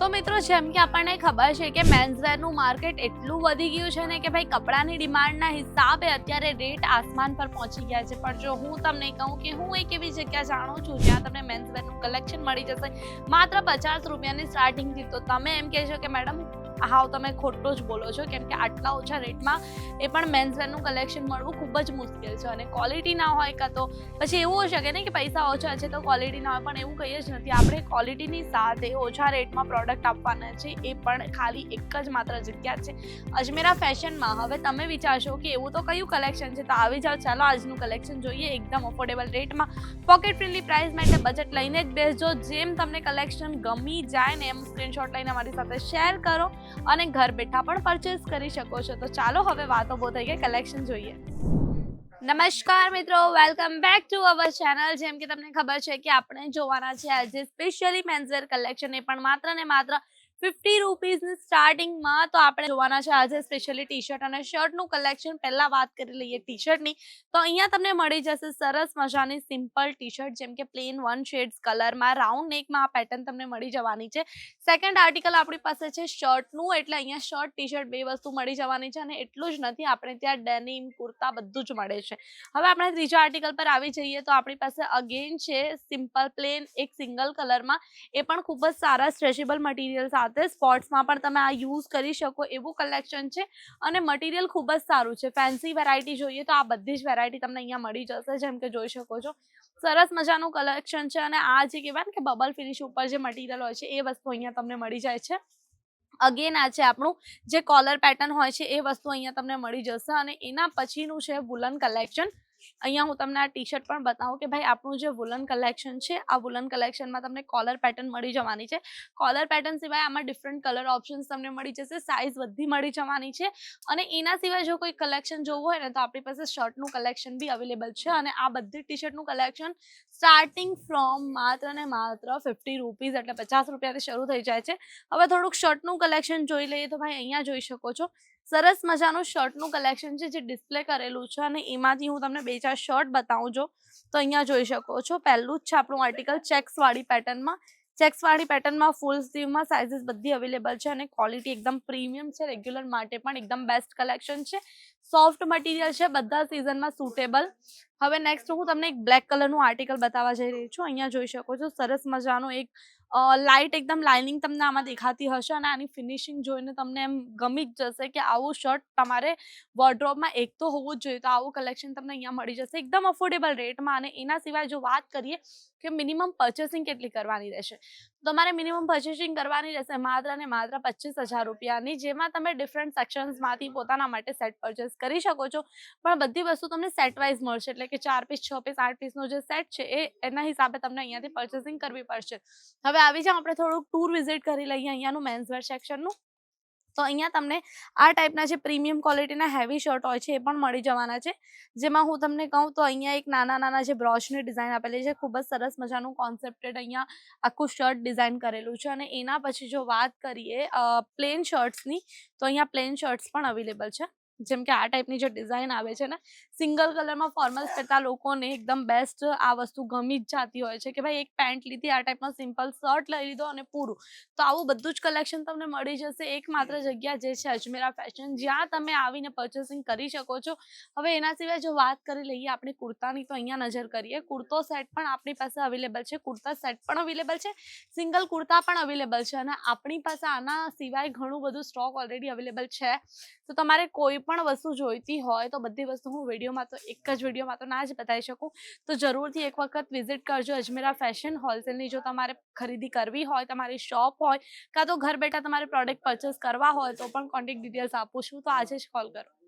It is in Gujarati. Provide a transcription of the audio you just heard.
તો મિત્રો, જેમ કે આપણને ખબર છે કે મેન્સવેરનું માર્કેટ એટલું વધી ગયું છે ને કે ભાઈ કપડાની ડિમાન્ડના હિસાબે અત્યારે રેટ આસમાન પર પહોંચી ગયા છે. પણ જો હું તમને કહું કે હું એક એવી જગ્યા જાણું છું જ્યાં તમને મેન્સવેરનું કલેક્શન મળી જશે, માત્ર પચાસ રૂપિયાની સ્ટાર્ટિંગથી તો તમે એમ કહેશો કે મેડમ હાવ તમે ખોટો જ બોલો છો. કેમ કે આટલા ઓછા રેટમાં એ પણ મેન્સવેરનું કલેક્શન મળવું ખૂબ જ મુશ્કેલ છે અને ક્વોલિટી ના હોય કાં તો પછી એવું હોઈ શકે ને કે પૈસા ઓછા છે તો ક્વોલિટી ના હોય, પણ એવું કંઈ જ નથી. આપણે ક્વોલિટીની સાથે ઓછા રેટમાં પ્રોડક્ટ આપવાના છે, એ પણ ખાલી એક જ માત્ર જગ્યા છે. અજમેરા ફેશનમાં હવે તમે વિચારશો કે એવું તો કયું કલેક્શન છે? તો આવી જાઓ, ચાલો આજનું કલેક્શન જોઈએ એકદમ અફોર્ડેબલ રેટમાં. પોકેટ ફ્રેન્ડલી પ્રાઇસ માટે બજેટ લઈને જ બેસજો. જેમ તમને કલેક્શન ગમી જાય ને એમ સ્ક્રીનશોટ લઈને અમારી સાથે શેર કરો. અને ઘર બેઠા પણ પરચેસ કરી શકો છો. તો ચાલો હવે વાતો બહુ થઈ ગઈ કલેક્શન જોઈએ. નમસ્કાર મિત્રો welcome back to our channel જેમ કે તમને ખબર છે કે આપણે જોવાના છે આજે સ્પેશિયલી મેન્સવેર કલેક્શન એ પણ માત્ર ને માત્ર ફિફ્ટી રૂપીઝની સ્ટાર્ટિંગમાં તો આપણે જોવાના છે આજે સ્પેશિયલી ટી શર્ટ અને શર્ટનું કલેક્શન પહેલાં વાત કરી લઈએ ટી શર્ટની તો અહીંયા તમને મળી જશે સરસ મજાની સિમ્પલ ટી શર્ટ જેમ કે પ્લેન વન શેડ્સ કલરમાં રાઉન્ડ નેકમાં આ પેટર્ન તમને મળી જવાની છે. સેકન્ડ આર્ટિકલ આપણી પાસે છે શર્ટનું, એટલે અહીંયા શર્ટ ટી શર્ટ બે વસ્તુ મળી જવાની છે અને એટલું જ નથી, આપણે ત્યાં ડેનિમ કુર્તા બધું જ મળે છે. હવે આપણે ત્રીજા આર્ટિકલ પર આવી જઈએ તો આપણી પાસે અગેન છે સિમ્પલ પ્લેન એક સિંગલ કલરમાં એ પણ ખૂબ જ સારા સ્ટ્રેચેબલ મટીરિયલ સાથે સ્પોર્ટ્સમાં પણ તમે આ યુઝ કરી શકો એવું કલેક્શન છે અને મટીરિયલ ખૂબ જ સારું છે. ફેન્સી વેરાયટી જોઈએ તો આ બધી જ વેરાયટી તમને અહીંયા મળી જશે જેમ કે જોઈ શકો છો. સરસ મજાનું કલેક્શન છે અને આ જે કહેવાય ને કે બબલ ફિનિશ ઉપર જે મટીરિયલ હોય છે એ વસ્તુ અહીંયા તમને મળી જાય છે. અગેન આ છે આપણું જે કોલર પેટર્ન હોય છે એ વસ્તુ અહીંયા તમને મળી જશે અને એના પછીનું છે વુલન કલેક્શન અહીંયા હું તમને આ ટી શર્ટ પણ બતાવું કે ભાઈ, આપણું જે વુલન કલેક્શન છે, આ વુલન કલેક્શનમાં તમને કોલર પેટર્ન મળી જવાની છે. કોલર પેટર્ન સિવાય આમાં ડિફરન્ટ કલર ઓપ્શન્સ તમને મળી જશે સાઇઝ બધી મળી જવાની છે. અને એના સિવાય જો કોઈ કલેક્શન જોવું હોય ને, તો આપણી પાસે શર્ટનું કલેક્શન બી અવેલેબલ છે. અને આ બધી ટી શર્ટનું કલેક્શન સ્ટાર્ટિંગ ફ્રોમ માત્ર ને માત્ર ફિફ્ટી રૂપીઝ એટલે પચાસ રૂપિયાથી શરૂ થઈ જાય છે. હવે થોડુંક શર્ટનું કલેક્શન જોઈ લઈએ તો ભાઈ, અહીંયા જોઈ શકો છો. સરસ મજાનું શર્ટનું કલેક્શન છે, જે ડિસ્પ્લે કરેલું છે અને એમાંથી હું તમને બે ચાર શર્ટ બતાવું છું. તો અહીંયા જોઈ શકો છો, પહેલું જ છે આપણું આર્ટિકલ ચેક્સવાળી પેટર્નમાં ચેક્સવાળી પેટર્નમાં ફૂલ સ્લીવમાં સાઇઝીસ બધી અવેલેબલ છે અને ક્વોલિટી એકદમ પ્રીમિયમ છે રેગ્યુલર માટે પણ એકદમ બેસ્ટ કલેક્શન છે. સોફ્ટ મટીરિયલ છે, બધા સિઝનમાં સુટેબલ હવે નેક્સ્ટ હું તમને એક બ્લેક કલરનું આર્ટિકલ બતાવવા જઈ રહી છું. અહીંયા જોઈ શકો છો, સરસ મજાનો એક લાઇટ એકદમ લાઇનિંગ તમને આમાં દેખાતી હશે અને આની ફિનિશિંગ જોઈને તમને એમ ગમી જ જશે કે આવું શર્ટ તમારે વોર્ડ્રોબમાં એક તો હોવું જ જોઈએ, તો આવું કલેક્શન તમને અહીંયા મળી જશે. એકદમ અફોર્ડેબલ રેટમાં અને એના સિવાય જો વાત કરીએ કે મિનિમમ પર્ચેસિંગ કેટલી કરવાની રહેશે? તમારે મિનિમમ પર્ચેસિંગ કરવાની રહેશે માત્ર ને માત્ર પચીસ હજાર રૂપિયાની, જેમાં તમે ડિફરન્ટ સેક્શન્સમાંથી પોતાના માટે સેટ પરચેસ કરી શકો છો. પણ બધી વસ્તુ તમને સેટ વાઇઝ મળશે, એટલે કે ચાર પીસ છ પીસ આઠ પીસનો જે સેટ છે એ એના હિસાબે તમને અહીંયાથી પર્ચેસિંગ કરવી પડશે. હવે આવી જાઓ આપણે થોડુંક ટૂર વિઝિટ કરી લઈએ અહીંયાનું મેન્સવેર સેક્શનનું તો અહીંયા તમને આ ટાઈપના જે પ્રીમિયમ ક્વોલિટીના હેવી શર્ટ હોય છે, એ પણ મળી જવાના છે. જેમાં હું તમને કહું તો અહીંયા એક નાના નાના જે બ્રોશની ડિઝાઇન આપેલી છે, ખૂબ જ સરસ મજાનું કોન્સેપ્ટેડ અહીંયા આખું શર્ટ ડિઝાઇન કરેલું છે. અને એના પછી જો વાત કરીએ પ્લેન શર્ટ્સની તો અહીંયા પ્લેન શર્ટ્સ પણ અવેલેબલ છે. જેમ કે આ ટાઈપની જે ડિઝાઇન આવે છે ને સિંગલ કલરમાં ફોર્મલ્સ પહેરતા લોકોને એકદમ બેસ્ટ આ વસ્તુ ગમી જ જાતી હોય છે કે ભાઈ એક પેન્ટ લીધી, આ ટાઈપનો સિમ્પલ શર્ટ લઈ લીધો અને પૂરું. તો આવું બધું જ કલેક્શન તમને મળી જશે એકમાત્ર જગ્યા જે છે અજમેરા ફેશન જ્યાં તમે આવીને પર્ચેસિંગ કરી શકો છો. હવે એના સિવાય જો વાત કરી લઈએ આપણે કુર્તાની, તો અહીંયા નજર કરીએ. કુર્તો સેટ પણ આપણી પાસે અવેલેબલ છે. કુર્તા સેટ પણ અવેલેબલ છે. સિંગલ કુર્તા પણ અવેલેબલ છે. અને આપણી પાસે આના સિવાય ઘણું બધું સ્ટોક ઓલરેડી અવેલેબલ છે. તો તમારે કોઈ પણ વસ્તુ જોઈતી હોય તો બધી વસ્તુ હું વિડીયોમાં તો એક જ વિડીયોમાં તો ના જ બતાવી શકું. તો જરૂરથી એક વખત વિઝિટ કરજો અજમેરા ફેશન હોલસેલની. જો તમારે ખરીદી કરવી હોય, તમારી શોપ હોય, કાં તો ઘર બેઠા તમારે પ્રોડક્ટ પરચેસ કરવા હોય તો પણ કોન્ટેક્ટ ડિટેલ્સ આપું છું. તો આજે જ કોલ કરો.